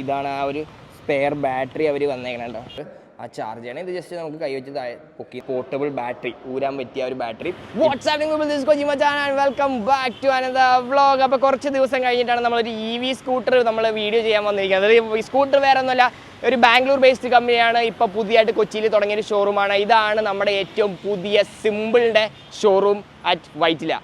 ഇതാണ് ആ ഒരു സ്പെയർ ബാറ്ററി അവർ വന്നേക്കണോ ആ ചാർജ് ആണ് ഇത് ജസ്റ്റ് നമുക്ക് കൈവച്ച് താഴെ പൊക്കി പോർട്ടബിൾ ബാറ്ററി ഊരാൻ പറ്റിയ ഒരു battery welcome back to Anantha vlog അപ്പോൾ കുറച്ച് ദിവസം കഴിഞ്ഞിട്ടാണ് നമ്മളൊരു ഇ വി സ്കൂട്ടർ നമ്മൾ വീഡിയോ ചെയ്യാൻ വന്നിരിക്കുന്നത്. ഈ സ്കൂട്ടർ വേറെ ഒന്നുമല്ല ഒരു ബാംഗ്ലൂർ ബേസ്ഡ് കമ്പനിയാണ് ഇപ്പോൾ പുതിയതായിട്ട് കൊച്ചിയിൽ തുടങ്ങിയ ഒരു ഷോറൂമാണ് ഇതാണ് നമ്മുടെ ഏറ്റവും പുതിയ സിമ്പിളിന്റെ ഷോറൂം അറ്റ് വൈറ്റില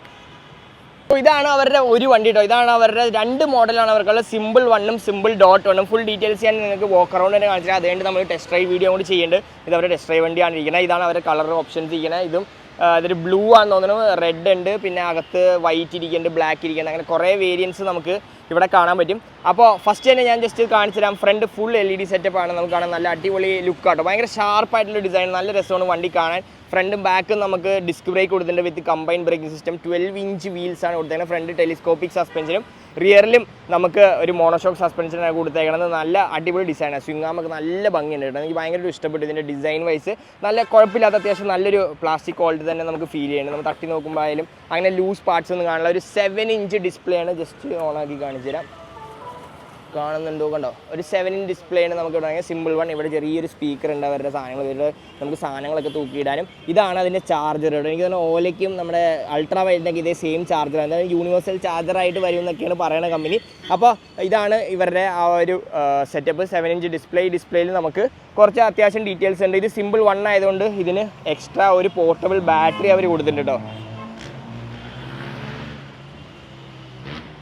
അപ്പോൾ ഇതാണ് അവരുടെ ഒരു വണ്ടി കേട്ടോ ഇതാണ് അവരുടെ രണ്ട് മോഡലാണ് അവർക്കുള്ള സിമ്പിൾ വണ്ണും സിമ്പിൾ ഡോട്ട് വണ്ണും. ഫുൾ ഡീറ്റെയിൽസ് ഞാൻ നിങ്ങൾക്ക് വോക്ക് അറൗണ്ട് തന്നെ കാണിച്ചാൽ അതുകൊണ്ട് നമ്മൾ ടെസ്റ്റ് ഡ്രൈവ് വീഡിയോ കൂടി ചെയ്യുന്നുണ്ട്. ഇത് അവരുടെ ടെസ്റ്റ് ഡ്രൈവ് വണ്ടിയാണ് ഇരിക്കുന്നത്. ഇതാണ് അവരുടെ കളർ ഓപ്ഷൻസ് ഇരിക്കുന്നത്. ഇതും അതൊരു ബ്ലൂ ആണെന്ന് തോന്നുന്നു. റെഡ് ഉണ്ട്. പിന്നെ അകത്ത് വൈറ്റ് ഇരിക്കുന്നുണ്ട് ബ്ലാക്ക് ഇരിക്കുന്നുണ്ട്. അങ്ങനെ കുറേ വേരിയൻസ് നമുക്ക് ഇവിടെ കാണാൻ പറ്റും. അപ്പോൾ ഫസ്റ്റ് തന്നെ ഞാൻ ജസ്റ്റ് കാണിച്ചു തരാം front full L E D setup ആണ്. നമുക്ക് കാണാൻ നല്ല അടിപൊളി ലുക്ക് ആട്ടോ. ഭയങ്കര ഷാർപ്പായിട്ടുള്ള ഡിസൈൻ നല്ല രസമാണ് വണ്ടി കാണാൻ. ഫ്രണ്ടും ബാക്കും നമുക്ക് ഡിസ്ക് ബ്രേക്ക് കൊടുത്തിട്ടുണ്ട് with combine braking system twelve inch wheels ആണ് കൊടുത്തേക്കുന്നത് ഫ്രണ്ട് ടെലിസ്കോപ്പിക് സസ്പെൻഷനും റിയറിലും നമുക്ക് ഒരു മോണോഷോക്ക് സസ്പെൻഷനാണ് കൊടുത്തേക്കുന്നത് നല്ല അടിപൊളി ഡിസൈനാണ് സ്വിങ്ങാമൊക്കെ നല്ല ഭംഗിയുണ്ട് കേട്ടോ. എനിക്ക് ഭയങ്കര ഇഷ്ടപ്പെട്ടു ഇതിന്റെ ഡിസൈൻ വൈസ് നല്ല കുഴപ്പമില്ലാത്ത അത്യാവശ്യം നല്ലൊരു പ്ലാസ്റ്റിക് ക്വാളിറ്റി തന്നെ നമുക്ക് ഫീൽ ചെയ്യുന്നുണ്ട്. നമ്മൾ തട്ടി നോക്കുമ്പോൾ ആയാലും അങ്ങനെ ലൂസ് പാർട്സ് ഒന്നും കാണില്ല ഒരു സെവൻ ഇഞ്ച് ഡിസ്പ്ലേ ആണ് ജസ്റ്റ് ഓണാക്കി കാണിച്ചു തരാം കാണുന്നുണ്ടോ കണ്ടോ? ഒരു സെവൻ ഇൻ ഡിസ്പ്ലേ ആണ് നമുക്ക് ഇവിടെ സിമ്പിൾ വൺ ഇവിടെ ചെറിയൊരു സ്പീക്കർ ഉണ്ട് അവരുടെ സാധനങ്ങൾ. ഇവരുടെ നമുക്ക് സാധനങ്ങളൊക്കെ തൂക്കിയിടാനും. ഇതാണ് അതിന്റെ ചാർജർ എനിക്ക് തന്നെ ഓലയ്ക്കും നമ്മുടെ അൾട്രാ വൈഡിനൊക്കെ ഇതേ സെയിം ചാർജർ അതായത് യൂണിവേഴ്സൽ ചാർജറായിട്ട് വരും എന്നൊക്കെയാണ് പറയുന്ന കമ്പനി അപ്പോൾ ഇതാണ് ഇവരുടെ ആ ഒരു സെറ്റപ്പ് സെവൻ ഇഞ്ച് ഡിസ്പ്ലേ ഡിസ്പ്ലേയിൽ നമുക്ക് കുറച്ച് അത്യാവശ്യം ഡീറ്റെയിൽസ് ഉണ്ട്. ഇത് സിമ്പിൾ വൺ ആയതുകൊണ്ട് ഇതിന് എക്സ്ട്രാ ഒരു പോർട്ടബിൾ ബാറ്ററി അവർ കൊടുത്തിട്ടുണ്ട് കേട്ടോ.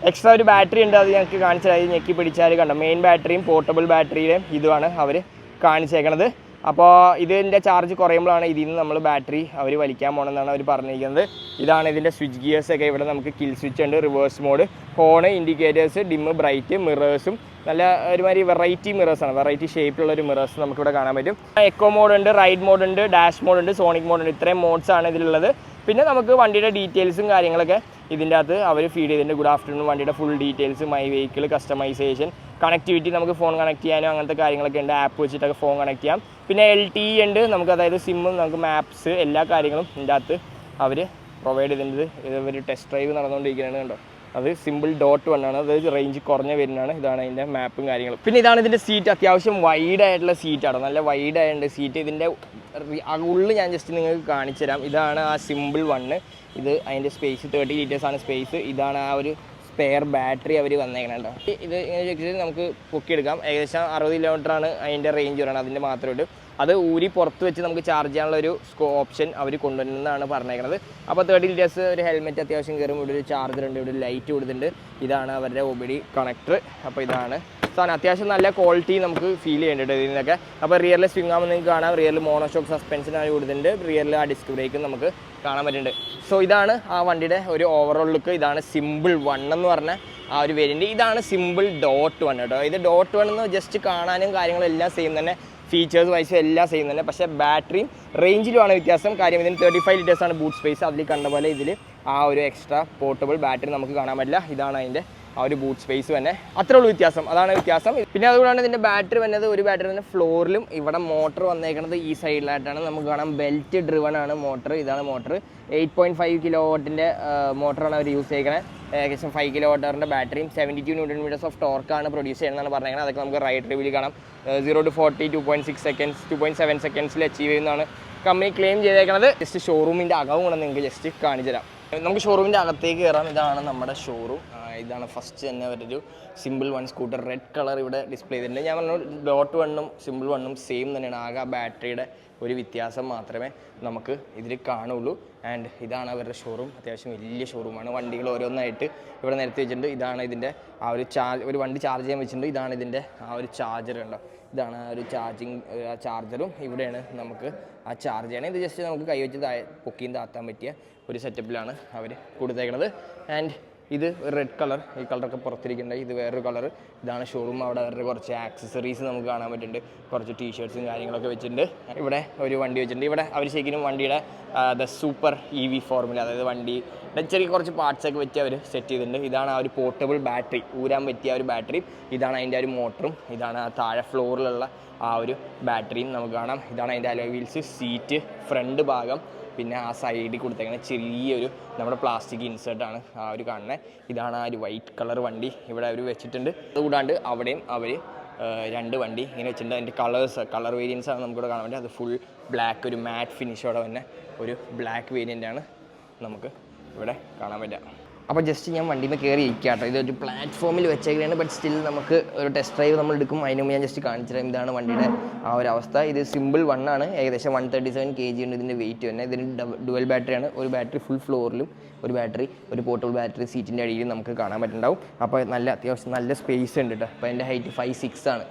എക്സ്ട്രാ ഒരു ബാറ്ററി ഉണ്ട് അത് ഞങ്ങൾക്ക് കാണിച്ചതായി ഞെക്കി പിടിച്ചാൽ കണ്ടോ? മെയിൻ ബാറ്ററിയും പോർട്ടബിൾ ബാറ്ററിയുടെയും ഇതുമാണ് അവർ കാണിച്ചേക്കണത്. അപ്പോൾ ഇതിന്റെ ചാർജ് കുറയുമ്പോഴാണ് ഇതിൽ നിന്ന് നമ്മൾ ബാറ്ററി അവർ വലിക്കാൻ പോകണമെന്നാണ് അവർ പറഞ്ഞിരിക്കുന്നത്. ഇതാണ് ഇതിന്റെ സ്വിച്ച് ഗിയേഴ്സ് ഒക്കെ. ഇവിടെ നമുക്ക് കിൽ സ്വിച്ച് ഉണ്ട് reverse mode horn indicators dim bright മിറേഴ്സും നല്ല ഒരുമാതിരി വെറൈറ്റി മിറേഴ്സ് ആണ്. വെറൈറ്റി ഷേപ്പിലുള്ള ഒരു മിറേഴ്സ് നമുക്കിവിടെ കാണാൻ പറ്റും. എക്കോ മോഡ് ഉണ്ട് റൈഡ് മോഡ് ഉണ്ട് ഡാഷ് മോഡ് ഉണ്ട് സോണിക് മോഡ് ഉണ്ട്. ഇത്രയും മോഡ്സ് ആണ് ഇതിലുള്ളത്. പിന്നെ നമുക്ക് വണ്ടിയുടെ ഡീറ്റെയിൽസും കാര്യങ്ങളൊക്കെ ഇതിന്റെ അകത്ത് അവർ ഫീഡ് ചെയ്തിട്ടുണ്ട്. ഗുഡ് ആഫ്റ്റർനൂൺ വണ്ടിയുടെ full details my vehicle customisation connectivity നമുക്ക് ഫോൺ കണക്ട് ചെയ്യാനും അങ്ങനത്തെ കാര്യങ്ങളൊക്കെ ഉണ്ട്. ആപ്പ് വെച്ചിട്ടൊക്കെ ഫോൺ കണക്ട് ചെയ്യാം. പിന്നെ എൽ ടി ഉണ്ട്. നമുക്ക് അതായത് സിമ്മും നമുക്ക് മാപ്സ് എല്ലാ കാര്യങ്ങളും ഇതിന്റെ അകത്ത് അവർ പ്രൊവൈഡ് ചെയ്തിട്ടുണ്ട്. ഇത് ഒരു ടെസ്റ്റ് ഡ്രൈവ് നടന്നുകൊണ്ടിരിക്കുകയാണ് കണ്ടോ? അത് സിമ്പിൾ ഡോട്ട് വൺ ആണ്. അതായത് റേഞ്ച് കുറഞ്ഞ വരുന്നതാണ്. ഇതാണ് അതിന്റെ മാപ്പും കാര്യങ്ങളും. പിന്നെ ഇതാണ് ഇതിന്റെ സീറ്റ് അത്യാവശ്യം വൈഡ് ആയിട്ടുള്ള സീറ്റാണ് നല്ല വൈഡ് ആയിട്ടുണ്ട് സീറ്റ് ഇതിന്റെ ഉള്ളിൽ ഞാൻ ജസ്റ്റ് നിങ്ങൾക്ക് കാണിച്ചു തരാം. ഇതാണ് ആ സിമ്പിൾ വണ്ണ് ഇത് അതിന്റെ സ്പേസ് തേർട്ടി ലീറ്റേഴ്സ് ആണ് സ്പേസ് ഇതാണ് ആ ഒരു സ്പെയർ ബാറ്ററി അവർ വന്നേക്കണുണ്ടോ ഇത് ഇങ്ങനെ ചോദിച്ചാൽ നമുക്ക് പൊക്കിയെടുക്കാം. ഏകദേശം അറുപത് കിലോമീറ്ററാണ് അതിന്റെ റേഞ്ച് വരണം അതിന്റെ മാത്രമായിട്ട് അത് ഊരി പുറത്ത് വെച്ച് നമുക്ക് ചാർജ് ചെയ്യാനുള്ള ഒരു ഓപ്ഷൻ അവർ കൊണ്ടുവരുന്നതാണ് പറഞ്ഞേക്കുന്നത് അപ്പോൾ തേർട്ടി ലിറ്റേഴ്സ് ഒരു ഹെൽമെറ്റ് അത്യാവശ്യം കയറും ഇവിടെ ഒരു ചാർജർ ഉണ്ട് ഇവിടെ ഒരു ലൈറ്റ് കൊടുത്തിട്ടുണ്ട്. ഇതാണ് അവരുടെ ഒ കണക്ടർ അപ്പോൾ ഇതാണ്. സാധനം അത്യാവശ്യം നല്ല ക്വാളിറ്റി നമുക്ക് ഫീൽ ചെയ്യുന്നുണ്ട് ഇതിൽ നിന്നൊക്കെ അപ്പോൾ റിയറിൽ സ്വിങ് ആകുമ്പോൾ നിങ്ങൾക്ക് കാണാം. റിയറിൽ മോണോഷോക്ക് സസ്പെൻഷൻ ആണ് കൊടുത്തിട്ടുണ്ട്. റിയറിൽ ആ ഡിസ്ക് ബ്രേക്കും നമുക്ക് കാണാൻ പറ്റുന്നുണ്ട്. സോ ഇതാണ് ആ വണ്ടിയുടെ ഒരു ഓവറോൾ ലുക്ക് ഇതാണ് സിമ്പിൾ വൺ എന്ന് പറഞ്ഞ ആ ഒരു വേരിയന്റ് ഇതാണ് സിമ്പിൾ ഡോട്ട് വൺ കേട്ടോ ഇത് ഡോട്ട് വൺ എന്ന് ജസ്റ്റ് കാണാനും കാര്യങ്ങളും എല്ലാം സെയിം തന്നെ. ഫീച്ചേഴ്സ് വൈസും എല്ലാം സെയിം തന്നെ. പക്ഷേ ബാറ്ററിയും റേഞ്ചിലുമാണ് വ്യത്യാസം. കാര്യം ഇതിന് തേർട്ടി ഫൈവ് ലിറ്റേഴ്സാണ് ബൂട്ട് സ്പേസ് അതിൽ കണ്ട പോലെ ഇതിൽ ആ ഒരു എക്സ്ട്രാ പോർട്ടബിൾ ബാറ്ററി നമുക്ക് കാണാൻ പറ്റില്ല. ഇതാണ് അതിന്റെ ആ ഒരു ബൂട്ട് സ്പേസ് തന്നെ. അത്രേ ഉള്ളൂ വ്യത്യാസം. അതാണ് വ്യത്യാസം. പിന്നെ അതുകൊണ്ടാണ് ഇതിന്റെ ബാറ്ററി വന്നത്. ഒരു ബാറ്ററി തന്നെ ഫ്ലോറിലും ഇവിടെ മോട്ടർ വന്നേക്കുന്നത് ഈ സൈഡിലായിട്ടാണ് നമുക്ക് കാണാം ബെൽറ്റ് ഡ്രിവൺ ആണ് മോട്ടർ ഇതാണ് motor eight point five kilo വോട്ടിന്റെ മോട്ടറാണ് അവർ യൂസ് ചെയ്തേക്കുന്നത് ഏകദേശം ഫൈവ് കിലോ വാട്ടറിന്റെ ബാറ്ററിയും seventy two newton metres of ടോർക്കാണ് produce ചെയ്യുന്നതാണ് പറഞ്ഞേക്കുന്നത്. അതൊക്കെ നമുക്ക് റൈഡ് റിവ്യൂ കാണാം. Zero to forty two point six seconds two point seven സെക്കൻഡ്സിൽ achieve ചെയ്യുന്നതാണ് കമ്പനി ക്ലെയിം ചെയ്തേക്കുന്നത് ജസ്റ്റ് ഷോറൂമിന്റെ അകവും കൂടെ നിങ്ങൾക്ക് ജസ്റ്റ് കാണിച്ചു തരാം നമുക്ക് ഷോറൂമിന്റെ അകത്തേക്ക് കയറാം. ഇതാണ് നമ്മുടെ ഷോറൂം ഇതാണ് ഫസ്റ്റ് തന്നെ അവരൊരു simple one scooter red colour ഇവിടെ ഡിസ്പ്ലേ ചെയ്തിട്ടുണ്ട്. ഞാൻ പറഞ്ഞു ഡോട്ട് വണ്ണും സിമ്പിൾ വണ്ണും സെയിം തന്നെയാണ്. ആകെ ബാറ്ററിയുടെ ഒരു വ്യത്യാസം മാത്രമേ നമുക്ക് ഇതിൽ കാണുള്ളൂ. ആൻഡ് ഇതാണ് അവരുടെ ഷോറൂം അത്യാവശ്യം വലിയ ഷോറൂമാണ് വണ്ടികൾ ഓരോന്നായിട്ട് ഇവിടെ നിരത്തി വെച്ചിട്ടുണ്ട്. ഇതാണ് ഇതിന്റെ ആ ഒരു ചാർജ് ഒരു വണ്ടി ചാർജ് ചെയ്യാൻ വെച്ചിട്ടുണ്ട്. ഇതാണ് ഇതിന്റെ ആ ഒരു ചാർജർ ഉണ്ടോ ഇതാണ് ആ ഒരു ചാർജിങ് ആ ചാർജറും ഇവിടെയാണ് നമുക്ക് ആ ചാർജ് ചെയ്യണം. ഇത് ജസ്റ്റ് നമുക്ക് കൈവച്ച് താഴെ പൊക്കിയും താത്താൻ പറ്റിയ ഒരു സെറ്റപ്പിലാണ് അവർ കൊടുത്തേക്കണത്. ആൻഡ് ഇത് റെഡ് കളർ ഈ കളറൊക്കെ പുറത്തിരിക്കുന്നുണ്ട്. ഇത് വേറൊരു കളർ ഇതാണ് ഷോറൂം അവിടെ അവരുടെ കുറച്ച് ആക്സസറീസ് നമുക്ക് കാണാൻ പറ്റുന്നുണ്ട്. കുറച്ച് ടീഷർട്സും കാര്യങ്ങളൊക്കെ വെച്ചിട്ടുണ്ട്. ഇവിടെ ഒരു വണ്ടി വെച്ചിട്ടുണ്ട്. ഇവിടെ അവർ ശരിക്കും വണ്ടിയുടെ the super E V formula അതായത് വണ്ടി ചെറിയ കുറച്ച് പാർട്സൊക്കെ വെച്ച് അവർ സെറ്റ് ചെയ്തിട്ടുണ്ട്. ഇതാണ് ആ ഒരു പോർട്ടബിൾ ബാറ്ററി ഊരാൻ പറ്റിയ ഒരു ബാറ്ററി ഇതാണ് അതിന്റെ ഒരു മോട്ടറും ഇതാണ് ആ താഴെ ഫ്ലോറിലുള്ള ആ ഒരു ബാറ്ററിയും നമുക്ക് കാണാം. ഇതാണ് അതിന്റെ അലോ വീൽസ് സീറ്റ് ഫ്രണ്ട് ഭാഗം. പിന്നെ ആ സൈഡിൽ കൊടുത്തേക്കുന്ന ചെറിയൊരു നമ്മുടെ പ്ലാസ്റ്റിക് ഇൻസേർട്ടാണ് ആ ഒരു കാണുന്നത് ഇതാണ് ആ ഒരു വൈറ്റ് കളർ വണ്ടി ഇവിടെ അവർ വെച്ചിട്ടുണ്ട്. അതുകൂടാണ്ട് അവിടെയും അവർ രണ്ട് വണ്ടി ഇങ്ങനെ വെച്ചിട്ടുണ്ട്. അതിന്റെ കളേഴ്സ് കളർ വേരിയൻസ് ആണ് നമുക്കിവിടെ കാണാൻ പറ്റും അത് ഫുൾ ബ്ലാക്ക് ഒരു മാറ്റ് ഫിനിഷോടെ തന്നെ ഒരു ബ്ലാക്ക് വേരിയന്റ് ആണ് നമുക്ക് ഇവിടെ കാണാൻ പറ്റുക. അപ്പോൾ ജസ്റ്റ് ഞാൻ വണ്ടിയിൽ കയറി ഇരിക്കുക കേട്ടോ ഇതൊരു പ്ലാറ്റ്ഫോമിൽ വെച്ചേക്കുകയാണ് ബട്ട് സ്റ്റിൽ നമുക്ക് ഒരു ടെസ്റ്റ് ഡ്രൈവ് നമ്മൾ എടുക്കും. അതിന് മുമ്പ് ഞാൻ ജസ്റ്റ് കാണിച്ചു തരാം ഇതാണ് വണ്ടിയുടെ ആ ഒരു അവസ്ഥ. ഇത് സിമ്പിൾ വൺ ആണ്. ഏകദേശം one thirty seven K G ഉണ്ട് ഇതിന്റെ വെയിറ്റ് തന്നെ ഇതിന് ഡുവൽ ബാറ്ററിയാണ് ഒരു ബാറ്ററി ഫുൾ ഫ്ലോറിലും ഒരു ബാറ്ററി ഒരു പോർട്ടബിൾ ബാറ്ററി സീറ്റിന്റെ അടിയിലും നമുക്ക് കാണാൻ പറ്റുന്നുണ്ടാവും. അപ്പോൾ നല്ല അത്യാവശ്യം നല്ല സ്പേസ് ഉണ്ട് കേട്ടോ അപ്പോൾ എന്റെ ഹൈറ്റ് ഫൈവ് സിക്സ് ആണ്.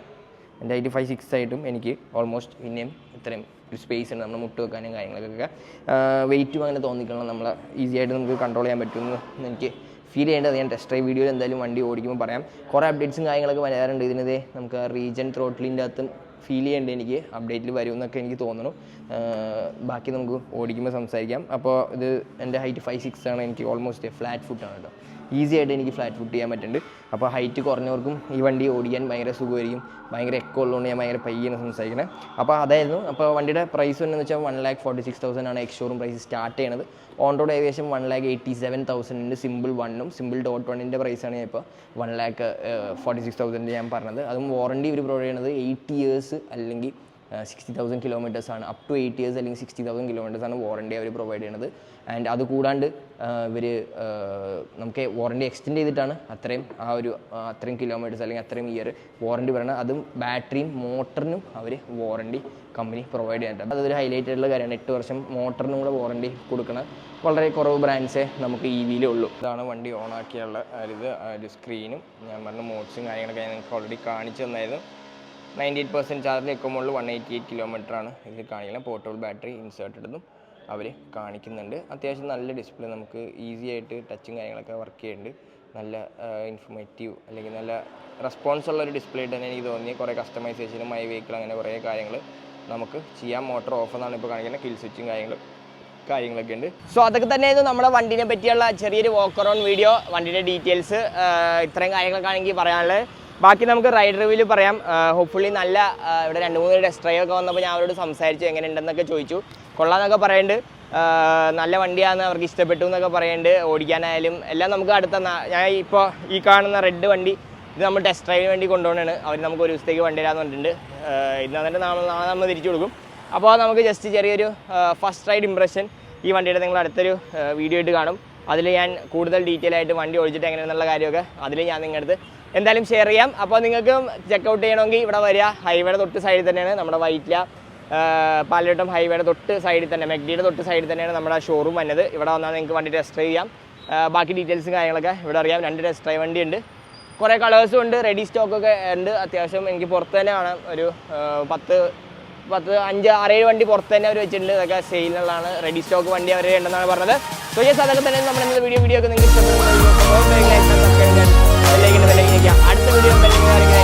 എന്റെ ഹൈറ്റ് ഫൈവ് സിക്സ് ആയിട്ടും എനിക്ക് ഓൾമോസ്റ്റ് പിന്നെയും ഇത്രയും ഒരു സ്പേസ് ഉണ്ട്. നമ്മൾ മുട്ട് വെക്കാനും കാര്യങ്ങൾക്കൊക്കെ വെയിറ്റും അങ്ങനെ തോന്നിക്കണം നമ്മൾ ഈസി ആയിട്ട് നമുക്ക് കൺട്രോൾ ചെയ്യാൻ പറ്റുമെന്ന് എനിക്ക് ഫീൽ ചെയ്യേണ്ടത്. ഞാൻ ടെസ്റ്റ് ഡ്രൈവ് വീഡിയോയിൽ എന്തായാലും വണ്ടി ഓടിക്കുമ്പോൾ പറയാം. കുറേ അപ്ഡേറ്റ്സും കാര്യങ്ങളൊക്കെ വരാറുണ്ട്. ഇതിനതേ നമുക്ക് റീജൻ ത്രോട്ടിലിന്റെ അകത്തും ഫീൽ ചെയ്യേണ്ടത് എനിക്ക് അപ്ഡേറ്റിൽ വരുമെന്നൊക്കെ എനിക്ക് തോന്നുന്നു. ബാക്കി നമുക്ക് ഓടിക്കുമ്പോൾ സംസാരിക്കാം. അപ്പോൾ ഇത് എന്റെ ഹൈറ്റ് ഫൈവ് സിക്സ് ആണ്. എനിക്ക് ഓൾമോസ്റ്റ് ഫ്ലാറ്റ് ഫുട്ടാണ് കേട്ടോ ഈസി ആയിട്ട് എനിക്ക് ഫ്ലാറ്റ് ഫുട്ട് ചെയ്യാൻ പറ്റുന്നുണ്ട്. അപ്പോൾ ഹൈറ്റ് കുറഞ്ഞവർക്കും ഈ വണ്ടി ഓടിക്കാൻ ഭയങ്കര സുഖമായിരിക്കും. ഭയങ്കര എക്കോ ഉള്ളതുകൊണ്ട് ഞാൻ ഭയങ്കര പയ്യാണ് സംസാരിക്കുന്നത് അപ്പോൾ അതായിരുന്നു. അപ്പോൾ വണ്ടിയുടെ പ്രൈസ് എന്ന് വെച്ചാൽ one lakh forty six thousand ആണ് എക്സ് ഷോറൂം പ്രൈസ് സ്റ്റാർട്ട് ചെയ്യണത്. ഓൺ റോഡ് ഏകദേശം വൺ ലാക്ക് എയ്റ്റി സെവൻ തൗസൻഡിന്റെ സിമ്പിൾ വണ്ണും സിമ്പിൾ ഡോട്ട് വണ്ണിന്റെ പ്രൈസാണ് ഞാൻ ഇപ്പോൾ one lakh forty six thousand ഞാൻ പറഞ്ഞത്. അതും വാറണ്ടി ഇവർ പ്രൊവൈഡ് ചെയ്യുന്നത് എയ്റ്റ് ഇയേഴ്സ് അല്ലെങ്കിൽ സിക്സ്റ്റി തൗസൻഡ് കിലോമീറ്റേഴ്സ് ആണ്. അപ് ടു എയ്റ്റ് ഇയേഴ്സ് അല്ലെങ്കിൽ സിക്സ്റ്റി തൗസൻഡ് കിലോമീറ്റേഴ്സ് ആണ് വാറണ്ടി അവർ പ്രൊവൈഡ് ചെയ്യുന്നത് ആൻഡ് അത് കൂടാണ്ട് ഇവർ നമുക്ക് വാറണ്ടി എക്സ്റ്റെൻഡ് ചെയ്തിട്ടാണ് അത്രയും ആ ഒരു അത്രയും കിലോമീറ്റേഴ്സ് അല്ലെങ്കിൽ അത്രയും ഇയർ വാറണ്ടി പറയുന്നത്. അതും ബാറ്ററിയും മോട്ടറിനും അവർ വാറണ്ടി കമ്പനി പ്രൊവൈഡ് ചെയ്യുന്നുണ്ട് അതൊരു ഹൈലൈറ്റ് ആയിട്ടുള്ള കാര്യമാണ്. എട്ട് വർഷം മോട്ടറിനും കൂടെ വാറണ്ടി കൊടുക്കണം വളരെ കുറവ് ബ്രാൻഡ്സേ നമുക്ക് ഇ വിയിലേ ഉള്ളൂ. ഇതാണ് വണ്ടി ഓണാക്കിയുള്ള ഇത് ഒരു സ്ക്രീനും ഞാൻ പറഞ്ഞ മോഡ്സും കാര്യങ്ങളൊക്കെ ഞാൻ നിങ്ങൾക്ക് ഓൾറെഡി കാണിച്ചു തന്നായിരുന്നു. നയന്റി എയ്റ്റ് പെർസെന്റ് ചാർജ് നിൽക്കുമ്പോൾ വൺ എയ്റ്റി എയ്റ്റ് കിലോമീറ്റർ ആണ് ഇതിൽ കാണിക്കുന്നത്. പോർട്ടബിൾ ബാറ്ററി ഇൻസേർട്ട് ഇടുന്നതും അവർ കാണിക്കുന്നുണ്ട്. അത്യാവശ്യം നല്ല ഡിസ്പ്ലേ നമുക്ക് ഈസി ആയിട്ട് ടച്ചും കാര്യങ്ങളൊക്കെ വർക്ക് ചെയ്യുന്നുണ്ട്. നല്ല ഇൻഫോർമേറ്റീവ് അല്ലെങ്കിൽ നല്ല റെസ്പോൺസ് ഉള്ള ഒരു ഡിസ്പ്ലേ തന്നെ എനിക്ക് തോന്നി കുറേ കസ്റ്റമൈസേഷനും മൈ വെഹിക്കിൾ അങ്ങനെ കുറേ കാര്യങ്ങൾ നമുക്ക് ചെയ്യാം. മോട്ടർ ഓഫ് എന്നാണ് ഇപ്പോൾ കാണിക്കുന്നത്. കിൽ സ്വിച്ചും കാര്യങ്ങളും കാര്യങ്ങളൊക്കെ ഉണ്ട്. സോ അതൊക്കെ തന്നെയായിരുന്നു നമ്മുടെ വണ്ടിനെ പറ്റിയുള്ള ചെറിയൊരു വാക്ക് അറൗണ്ട് വീഡിയോ വണ്ടിയുടെ ഡീറ്റെയിൽസ് ഇത്രയും കാര്യങ്ങളൊക്കെ ആണെങ്കിൽ പറയാനുള്ളത്. ബാക്കി നമുക്ക് റൈഡ് റിവ്യൂവിൽ പറയാം. ഹോപ്പ്ഫുള്ളി നല്ല ഇവിടെ രണ്ട് മൂന്ന് ടെസ്റ്റ് ഡ്രൈവ് ഒക്കെ വന്നപ്പോൾ ഞാൻ അവരോട് സംസാരിച്ചു എങ്ങനെ ഉണ്ടെന്നൊക്കെ ചോദിച്ചു. കൊള്ളാന്നൊക്കെ പറയുന്നുണ്ട് നല്ല വണ്ടിയാണെന്ന് അവർക്ക് ഇഷ്ടപ്പെട്ടു എന്നൊക്കെ പറയുന്നുണ്ട് ഓടിക്കാനായാലും എല്ലാം നമുക്ക് അടുത്ത ഞാൻ ഇപ്പോൾ ഈ കാണുന്ന റെഡ് വണ്ടി ഇത് നമ്മൾ ടെസ്റ്റ് ഡ്രൈവിന് വേണ്ടി കൊണ്ടുപോകണാണ്. അവർ നമുക്ക് ഒരു ദിവസത്തേക്ക് വണ്ടി തരാമെന്ന് പറഞ്ഞിട്ടുണ്ട്. ഇന്ന് എന്നിട്ട് നാളെ നാളെ നമ്മൾ തിരിച്ചു കൊടുക്കും. അപ്പോൾ നമുക്ക് ജസ്റ്റ് ചെറിയൊരു ഫസ്റ്റ് റൈഡ് ഇംപ്രഷൻ ഈ വണ്ടിയുടെ നിങ്ങൾ അടുത്തൊരു വീഡിയോ ആയിട്ട് കാണും. അതിൽ ഞാൻ കൂടുതൽ ഡീറ്റെയിൽ ആയിട്ട് വണ്ടി ഓടിച്ചിട്ട് എങ്ങനെയാണെന്നുള്ള കാര്യമൊക്കെ അതിൽ ഞാൻ നിങ്ങളുടെ അടുത്ത് എന്തായാലും ഷെയർ ചെയ്യാം. അപ്പോൾ നിങ്ങൾക്ക് ചെക്കൗട്ട് ചെയ്യണമെങ്കിൽ ഇവിടെ വരിക. ഹൈവേയുടെ തൊട്ട് സൈഡിൽ തന്നെയാണ് നമ്മുടെ വൈറ്റില. പാലവട്ടം ഹൈവേയുടെ തൊട്ട് സൈഡിൽ തന്നെ മെഗ്ഡിയുടെ തൊട്ട് സൈഡിൽ തന്നെയാണ് നമ്മുടെ ഷോറൂം വന്നത്. ഇവിടെ വന്നാൽ നിങ്ങൾക്ക് വണ്ടി ടെസ്റ്റ് ചെയ്യാം. ബാക്കി ഡീറ്റെയിൽസും കാര്യങ്ങളൊക്കെ ഇവിടെ അറിയാം. രണ്ട് ടെസ്റ്റ് ഡ്രൈവ് വണ്ടി ഉണ്ട് കുറേ കളേഴ്സും ഉണ്ട്. റെഡി സ്റ്റോക്കൊക്കെ ഉണ്ട്. അത്യാവശ്യം എനിക്ക് പുറത്ത് തന്നെ കാണാം ഒരു പത്ത് പത്ത് അഞ്ച് ആറേഴ് വണ്ടി പുറത്ത് തന്നെ അവർ വെച്ചിട്ടുണ്ട്. അതൊക്കെ സെയിലുള്ളതാണ് റെഡി സ്റ്റോക്ക് വണ്ടി അവരുടെ ഉണ്ടെന്നാണ് പറഞ്ഞത്. സോ യെസ് അതൊക്കെ തന്നെ നമ്മുടെ വീഡിയോ വീഡിയോ ഒക്കെ നിങ്ങൾക്ക് ഇഷ്ടപ്പെടുന്ന അടുത്ത വീഡിയോ